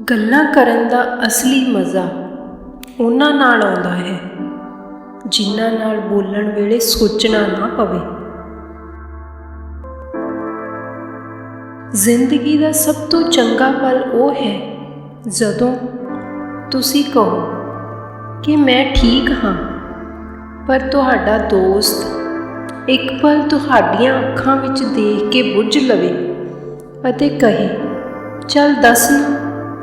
ਗੱਲਾਂ ਕਰਨ ਦਾ ਅਸਲੀ ਮਜ਼ਾ ਉਹਨਾਂ ਨਾਲ ਆਉਂਦਾ ਹੈ, ਜਿਨ੍ਹਾਂ ਨਾਲ ਬੋਲਣ ਵੇਲੇ ਸੋਚਣਾ ਨਾ ਪਵੇ। ਜ਼ਿੰਦਗੀ ਦਾ ਸਭ ਤੋਂ ਚੰਗਾ ਪਲ ਉਹ ਹੈ, ਜਦੋਂ ਤੁਸੀਂ ਕਹੋ ਕਿ ਮੈਂ ਠੀਕ ਹਾਂ, ਪਰ ਤੁਹਾਡਾ ਦੋਸਤ ਇੱਕ ਪਲ ਤੁਹਾਡੀਆਂ ਅੱਖਾਂ ਵਿੱਚ ਦੇਖ ਕੇ ਬੁੱਝ ਲਵੇ ਅਤੇ ਕਹੇ, ਚੱਲ ਦੱਸ ਨਾ।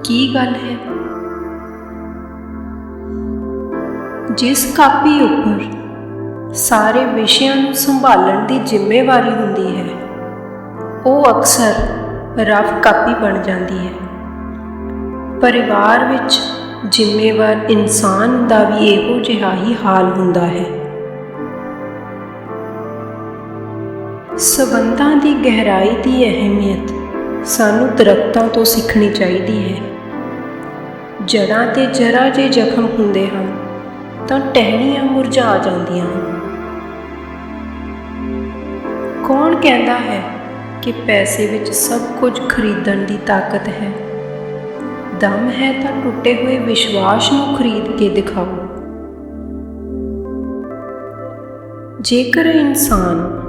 ਕੀ ਗੱਲ ਹੈ? ਜਿਸ ਕਾਪੀ ਉੱਪਰ ਸਾਰੇ ਵਿਸ਼ਿਆਂ ਨੂੰ ਸੰਭਾਲਣ ਦੀ ਜ਼ਿੰਮੇਵਾਰੀ ਹੁੰਦੀ ਹੈ, ਉਹ ਅਕਸਰ ਰਫ ਕਾਪੀ ਬਣ ਜਾਂਦੀ ਹੈ। ਪਰਿਵਾਰ ਵਿੱਚ ਜ਼ਿੰਮੇਵਾਰ ਇਨਸਾਨ ਦਾ ਵੀ ਇਹੋ ਜਿਹਾ ਹੀ ਹਾਲ ਹੁੰਦਾ ਹੈ। ਸਬੰਧਾਂ ਦੀ ਗਹਿਰਾਈ ਦੀ ਅਹਿਮੀਅਤ ਸਾਨੂੰ ਦਰਖਤਾਂ ਤੋਂ ਸਿੱਖਣੀ ਚਾਹੀਦੀ ਹੈ। ਜੜ੍ਹਾਂ ਤੇ ਜਰਾ ਜੇ ਜ਼ਖਮ ਹੁੰਦੇ ਹਨ, ਤਾਂ ਟਹਿਣੀਆਂ ਮੁਰਝਾ ਜਾਂਦੀਆਂ ਹਨ। ਕੌਣ ਕਹਿੰਦਾ ਹੈ ਕਿ ਪੈਸੇ ਵਿੱਚ ਸਭ ਕੁਝ ਖਰੀਦਣ ਦੀ ਤਾਕਤ ਹੈ? ਦਮ ਹੈ ਤਾਂ ਟੁੱਟੇ ਹੋਏ ਵਿਸ਼ਵਾਸ ਨੂੰ ਖਰੀਦ ਕੇ ਦਿਖਾਓ। ਜੇਕਰ ਇਨਸਾਨ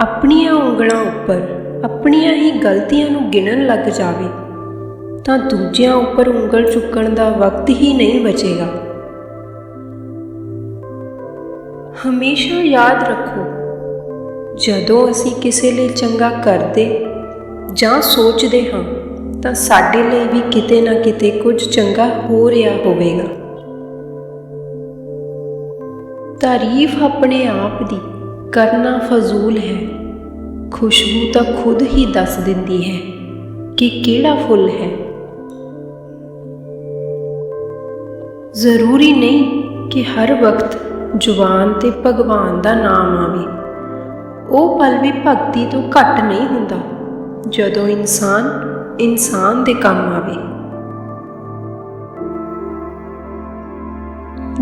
ਆਪਣੀਆਂ ਉਂਗਲਾਂ ਉੱਪਰ ਆਪਣੀਆਂ ਹੀ ਗਲਤੀਆਂ ਨੂੰ ਗਿਣਨ ਲੱਗ ਜਾਵੇ ਤਾਂ ਦੂਜਿਆਂ ਉੱਪਰ ਉਂਗਲ ਚੁੱਕਣ ਦਾ ਵਕਤ ਹੀ ਨਹੀਂ ਬਚੇਗਾ। ਹਮੇਸ਼ਾ ਯਾਦ ਰੱਖੋ, ਜਦੋਂ ਅਸੀਂ ਕਿਸੇ ਲਈ ਚੰਗਾ ਕਰਦੇ ਜਾਂ ਸੋਚਦੇ ਹਾਂ, ਤਾਂ ਸਾਡੇ ਲਈ ਵੀ ਕਿਤੇ ਨਾ ਕਿਤੇ ਕੁਝ ਚੰਗਾ ਹੋ ਰਿਹਾ ਹੋਵੇਗਾ। ਤਾਰੀਫ ਆਪਣੇ ਆਪ ਦੀ ਕਰਨਾ ਫਜ਼ੂਲ ਹੈ। ਖੁਸ਼ਬੂ ਤਾਂ ਖੁਦ ਹੀ ਦੱਸ ਦਿੰਦੀ ਹੈ ਕਿ ਕਿਹੜਾ ਫੁੱਲ ਹੈ। ਜ਼ਰੂਰੀ ਨਹੀਂ ਕਿ ਹਰ ਵਕਤ ਜ਼ੁਬਾਨ ਤੇ ਭਗਵਾਨ ਦਾ ਨਾਮ ਆਵੇ। ਉਹ ਪਲ ਵੀ ਭਗਤੀ ਤੋਂ ਘੱਟ ਨਹੀਂ ਹੁੰਦਾ, ਜਦੋਂ ਇਨਸਾਨ ਇਨਸਾਨ ਦੇ ਕੰਮ ਆਵੇ।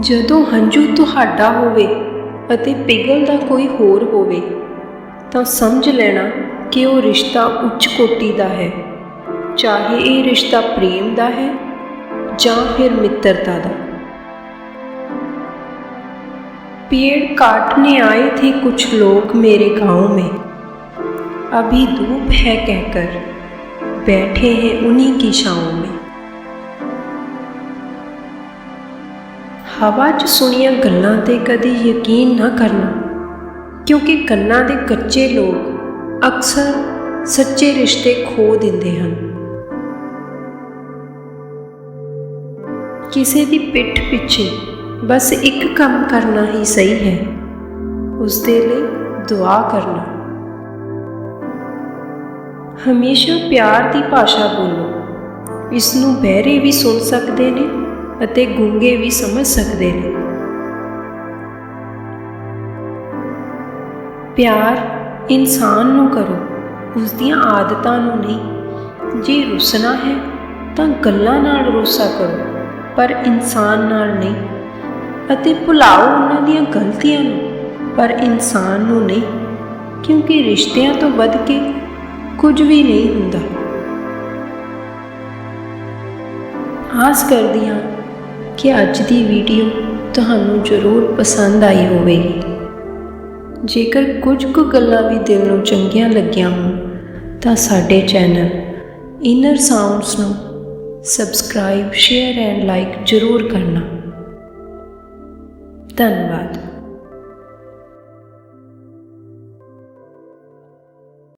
ਜਦੋਂ ਹੰਝੂ ਤੁਹਾਡਾ ਹੋਵੇ ਅਤੇ ਪਿਘਲਦਾ ਕੋਈ ਹੋਰ ਹੋਵੇ, ਤਾਂ ਸਮਝ ਲੈਣਾ ਕਿ ਉਹ ਰਿਸ਼ਤਾ ਉੱਚ ਕੋਟੀ ਦਾ ਹੈ, ਚਾਹੇ ਇਹ ਰਿਸ਼ਤਾ ਪ੍ਰੇਮ ਦਾ ਹੈ ਜਾਂ ਫਿਰ ਮਿੱਤਰਤਾ ਦਾ। पेड़ काटने आए थे कुछ लोग मेरे गांव में अभी धूप है कहकर बैठे हैं उन्हीं की छाँव में ਹਵਾ 'ਚ ਸੁਣੀਆਂ ਗੱਲਾਂ ਤੇ ਕਦੀ ਯਕੀਨ ਨਾ ਕਰਨਾ ਕਿਉਂਕਿ ਕੰਨਾਂ ਦੇ ਕੱਚੇ ਲੋਕ ਅਕਸਰ ਸੱਚੇ ਰਿਸ਼ਤੇ ਖੋ ਦਿੰਦੇ ਹਨ ਕਿਸੇ ਦੀ ਪਿੱਠ ਪਿੱਛੇ ਬਸ ਇੱਕ ਕੰਮ ਕਰਨਾ ਹੀ ਸਹੀ ਹੈ। ਉਸ ਦੇ ਲਈ ਦੁਆ ਕਰਨਾ। ਹਮੇਸ਼ਾ ਪਿਆਰ ਦੀ ਭਾਸ਼ਾ ਬੋਲੋ। ਇਸ ਨੂੰ ਬਹਿਰੇ ਵੀ ਸੁਣ ਸਕਦੇ ਨੇ ਅਤੇ ਗੂੰਗੇ ਵੀ ਸਮਝ ਸਕਦੇ ਨੇ। ਪਿਆਰ ਇਨਸਾਨ ਨੂੰ ਕਰੋ ਉਸ ਦੀਆਂ ਆਦਤਾਂ ਨੂੰ ਨਹੀਂ। ਜੇ ਰੁੱਸਣਾ ਹੈ ਤਾਂ ਗੱਲਾਂ ਨਾਲ ਰੋਸਾ ਕਰੋ, ਪਰ ਇਨਸਾਨ ਨਾਲ ਨਹੀਂ। ਅਤੇ ਭੁਲਾਓ ਉਹਨਾਂ ਦੀਆਂ ਗਲਤੀਆਂ ਨੂੰ, ਪਰ ਇਨਸਾਨ ਨੂੰ ਨਹੀਂ, ਕਿਉਂਕਿ ਰਿਸ਼ਤਿਆਂ ਤੋਂ ਵੱਧ ਕੇ ਕੁਝ ਵੀ ਨਹੀਂ ਹੁੰਦਾ। ਆਸ ਕਰਦੀ ਹਾਂ ਕਿ ਅੱਜ ਦੀ ਵੀਡੀਓ ਤੁਹਾਨੂੰ ਜ਼ਰੂਰ ਪਸੰਦ ਆਈ ਹੋਵੇਗੀ। ਜੇਕਰ ਕੁਝ ਕੁ ਗੱਲਾਂ ਵੀ ਦਿਲ ਨੂੰ ਚੰਗੀਆਂ ਲੱਗੀਆਂ ਹੋਣ, ਤਾਂ ਸਾਡੇ ਚੈਨਲ ਇਨਰ ਸਾਊਂਡਸ ਨੂੰ ਸਬਸਕ੍ਰਾਈਬ ਸ਼ੇਅਰ ਐਂਡ ਲਾਈਕ ਜ਼ਰੂਰ ਕਰਨਾ। ਧੰਨਵਾਦ।